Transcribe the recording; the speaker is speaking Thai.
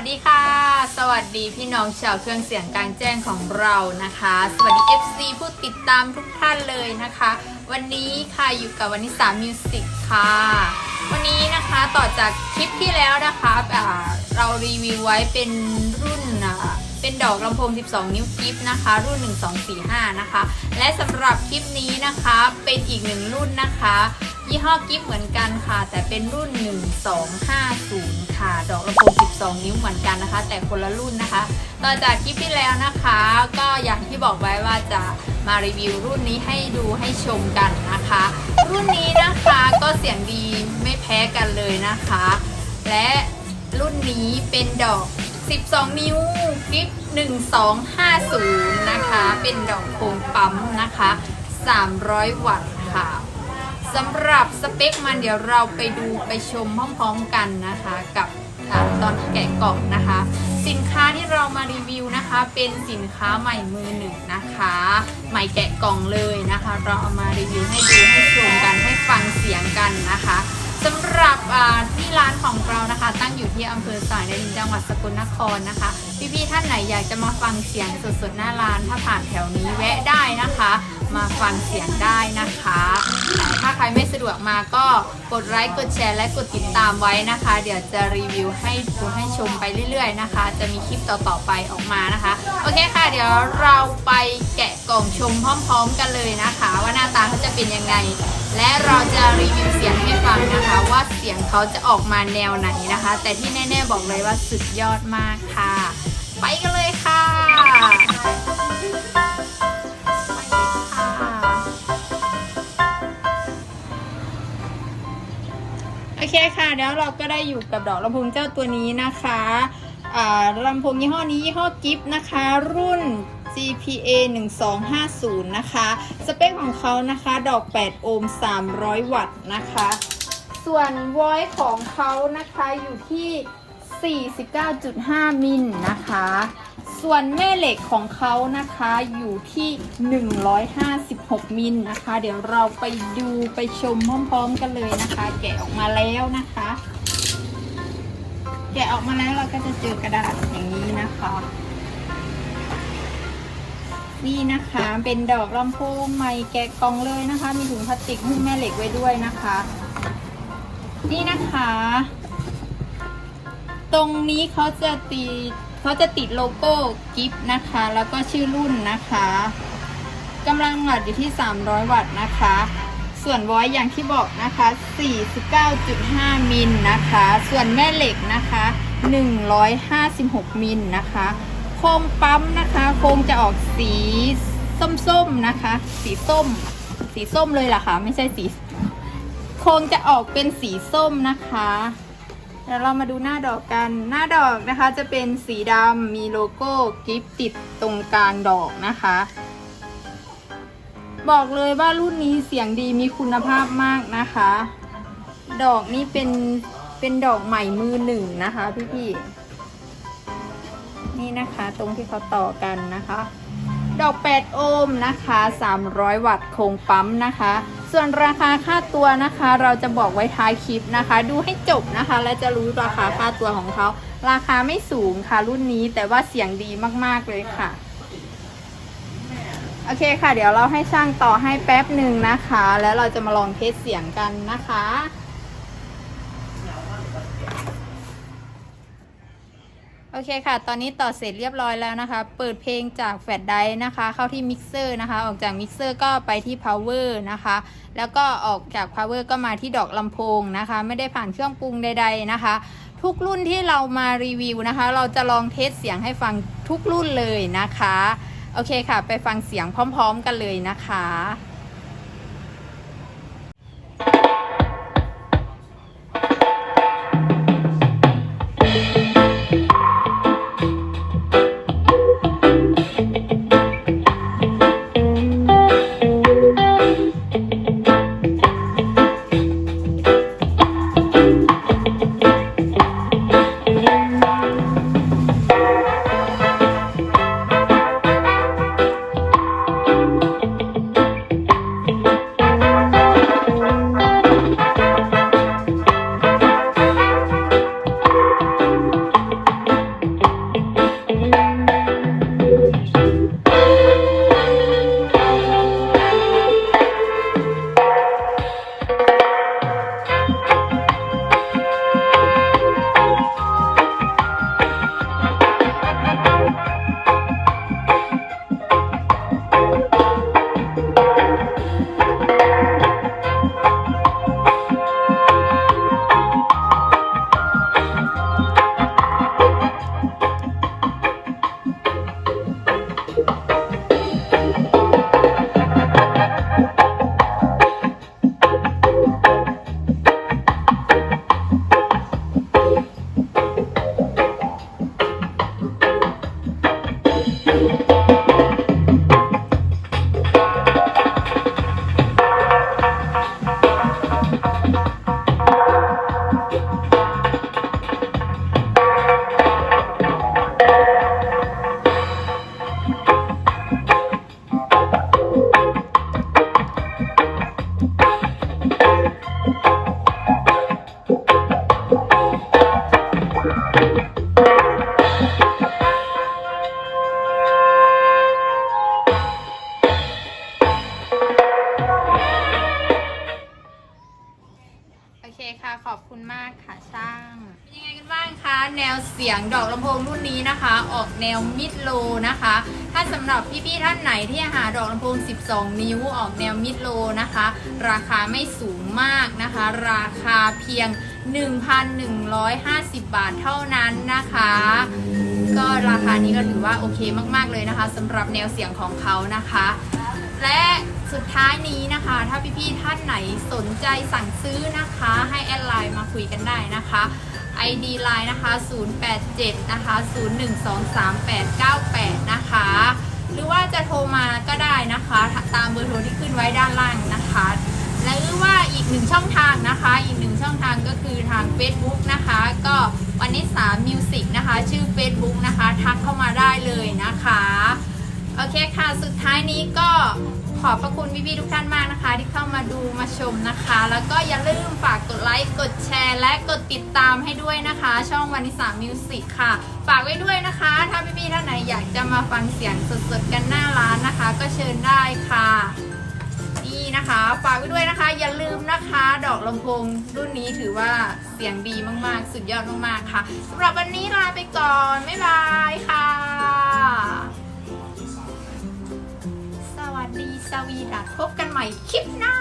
วัสดีค่ะ สวัสดีพี่น้องชาวเครื่องเสียงกลางแจ้งของเรานะคะ สวัสดี FC ผู้ติดตามทุกท่านเลยนะคะ วันนี้ค่ะอยู่กับวันนิสามิวสิกค่ะ วันนี้นะคะต่อจากคลิปที่แล้วนะคะเรารีวิวไว้เป็นรุ่นเป็นดอกลำโพง 12 นิ้วกิฟนะคะ รุ่น 1245 นะคะ และสำหรับคลิปนี้นะคะเป็นอีกหนึ่งรุ่นนะคะ ยี่ห้อกิฟเหมือนกันค่ะ แต่เป็นรุ่น 1250 ค่ะ ดอกลำโพง12 นิ้วเหมือนกันนะคะ แต่คนละรุ่นนะคะ ต่อจากคลิปที่แล้วนะคะ ก็อย่างที่บอกไว้ว่าจะมารีวิวรุ่นนี้ให้ดูให้ชมกันนะคะ รุ่นนี้นะคะก็เสียงดีไม่แพ้กันเลยนะคะ และรุ่นนี้เป็นดอก 12 นิ้วกิฟ1250 นะคะ เป็นดอกโคงปั๊มนะคะ 300 วัตต์ค่ะ สำหรับสเปคมันเดี๋ยวเราไปดูไปชมพร้อมๆกันนะคะ กับอตอนแกะกล่องนะคะ สินค้าที่เรามารีวิวนะคะ เป็นสินค้าใหม่มือหนึ่งนะคะ ใหม่แกะกล่องเลยนะคะ เราเอามารีวิวให้ดูให้ชมกันให้ฟังเสียงกันนะคะสำหรับที่ร้านของเรานะคะ ตั้งอยู่ที่อำเภอสายในดินจังหวัดสกลนครนะคะ พี่ๆท่านไหนอยากจะมาฟังเสียงสดๆหน้าร้านถ้าผ่านแถวนี้แวะได้นะคะ มาฟังเสียงได้นะคะแต่ถ้าใครไม่สะดวกมาก็กดไลค์กดแชร์และกดติดตามไว้นะคะ เดี๋ยวจะรีวิวให้ดูให้ชมไปเรื่อยๆนะคะ จะมีคลิปต่อๆไปออกมานะคะ โอเคค่ะ เดี๋ยวเราไปแกะกล่องชมพร้อมๆกันเลยนะคะ ว่าหน้าตาเขาจะเป็นยังไง และเราจะรีวิวเสียงให้ฟังนะคะ ว่าเสียงเขาจะออกมาแนวไหนนะคะ แต่ที่แน่ ๆ บอกเลยว่าสุดยอดมากค่ะ ไปกันเลย เคค่ะ แล้วเราก็ได้อยู่กับดอกลำโพงเจ้าตัวนี้นะคะลำโพงยี่ห้อนี้ยี่ห้อกิฟนะคะ รุ่น GPA 1250 นะคะ สเปคของเขานะคะ ดอก 8 โอห์ม 300 วัตต์นะคะ ส่วน voice ของเขานะคะอยู่ที่ 49.5 มิลนะคะ ส่วนแม่เหล็กของเขานะคะอยู่ที่ 156 มิลนะคะ เดี๋ยวเราไปดูไปชมพร้อมๆกันเลยนะคะ แกะออกมาแล้วนะคะ แกะออกมาแล้วเราก็จะเจอกระดาษอย่างนี้นะคะ นี่นะคะเป็นดอกลำโพงใหม่แกะกล่องเลยนะคะ มีถุงพลาสติกหุ้มแม่เหล็กไว้ด้วยนะคะ นี่นะคะ ตรงนี้เขาจะตี เขาจะติดโลโก้กิฟนะคะ แล้วก็ชื่อรุ่นนะคะกำลังวัตต์อยู่ที่ 300 วัตต์นะคะ ส่วนวอยอย่างที่บอกนะคะ 49.5 มิลนะคะ ส่วนแม่เหล็กนะคะ 156 มิลนะคะ โครงปั๊มนะคะ โครงจะออกสีส้มๆนะคะ สีส้ม สีส้มเลยล่ะค่ะ ไม่ใช่สี โครงจะออกเป็นสีส้มนะคะ เดี๋ยวเรามาดูหน้าดอกกัน หน้าดอกนะคะจะเป็นสีดำมีโลโก้กิฟติดตรงกลางดอกนะคะ บอกเลยว่ารุ่นนี้เสียงดีมีคุณภาพมากนะคะ ดอกนี้เป็นเป็นดอกใหม่มือหนึ่งนะคะพี่ๆนี่นะคะตรงที่เขาต่อกันนะคะ ดอก 8 โอห์มนะคะ 300 วัตต์โครงปั๊มนะคะ ส่วนราคาค่าตัวนะคะ เราจะบอกไว้ท้ายคลิปนะคะ ดูให้จบนะคะ และจะรู้ราคาค่าตัวของเขา ราคาไม่สูงค่ะรุ่นนี้แต่ว่าเสียงดีมากๆเลยค่ะโอเคค่ะ เดี๋ยวเราให้ช่างต่อให้แป๊บหนึ่งนะคะ แล้วเราจะมาลองเทสเสียงกันนะคะ อเคค่ะ ตอนนี้ต่อเสร็จเรียบร้อยแล้วนะคะ เปิดเพลงจากแฟลชไดร์นะคะ เข้าที่มิกเซอร์นะคะ ออกจากมิกเซอร์ก็ไปที่ power นะคะ แล้วก็ออกจาก power ก็มาที่ดอกลำโพงนะคะ ไม่ได้ผ่านเครื่องปรุงใด ๆนะคะ ทุกรุ่นที่เรามารีวิวนะคะ เราจะลองเทสเสียงให้ฟังทุกรุ่นเลยนะคะ โอเคค่ะ ไปฟังเสียงพร้อม ๆ กันเลยนะคะ อบคุณมากค่ะช่าง เป็นยังไงกันบ้างคะ แนวเสียงดอกลำโพงรุ่นนี้นะคะ ออกแนวมิดโลนะคะ ถ้าสำหรับพี่ๆท่านไหนที่หาดอกลำโพง 12 นิ้วออกแนวมิดโลนะคะ ราคาไม่สูงมากนะคะ ราคาเพียง 1,150 บาทเท่านั้นนะคะ ก็ราคานี้ก็ถือว่าโอเคมากๆเลยนะคะสำหรับแนวเสียงของเขานะคะ และสุดท้ายนี้นะคะ ถ้าพี่ๆท่านไหนสนใจสั่งซื้อนะคะ ให้แอดไลน์มาคุยกันได้นะคะ ID ไลน์นะคะ 087 นะคะ 0123898 นะคะ หรือว่าจะโทรมาก็ได้นะคะ ตามเบอร์โทรที่ขึ้นไว้ด้านล่างนะคะ และหรือว่าอีกหนึ่งช่องทางนะคะ อีกหนึ่งช่องทางก็คือทาง Facebook นะคะ ก็วันนี้สามมิวสิกนะคะ ชื่อ Facebook นะคะ ทักเข้ามาได้เลยนะคะ โอเคค่ะ สุดท้ายนี้ก็ขอบพระคุณพี่ๆทุกท่านมากนะคะ ที่เข้ามาดูมาชมนะคะ แล้วก็อย่าลืมฝากกดไลค์กดแชร์ และกดติดตามให้ด้วยนะคะ ช่องวันนิสามิวสิกค่ะ ฝากไว้ด้วยนะคะ ถ้าพี่ๆท่านไหนอยากจะมาฟังเสียงสดๆกันหน้าร้านนะคะ ก็เชิญได้ค่ะนี่นะคะฝากไว้ด้วยนะคะ อย่าลืมนะคะ ดอกลำโพงรุ่นนี้ถือว่าเสียงดีมากๆ สุดยอดมากๆค่ะสำหรับวันนี้ลาไปก่อนบ๊ายบายค่ะ ดีสวีดัสพบกันใหม่คลิปหน้า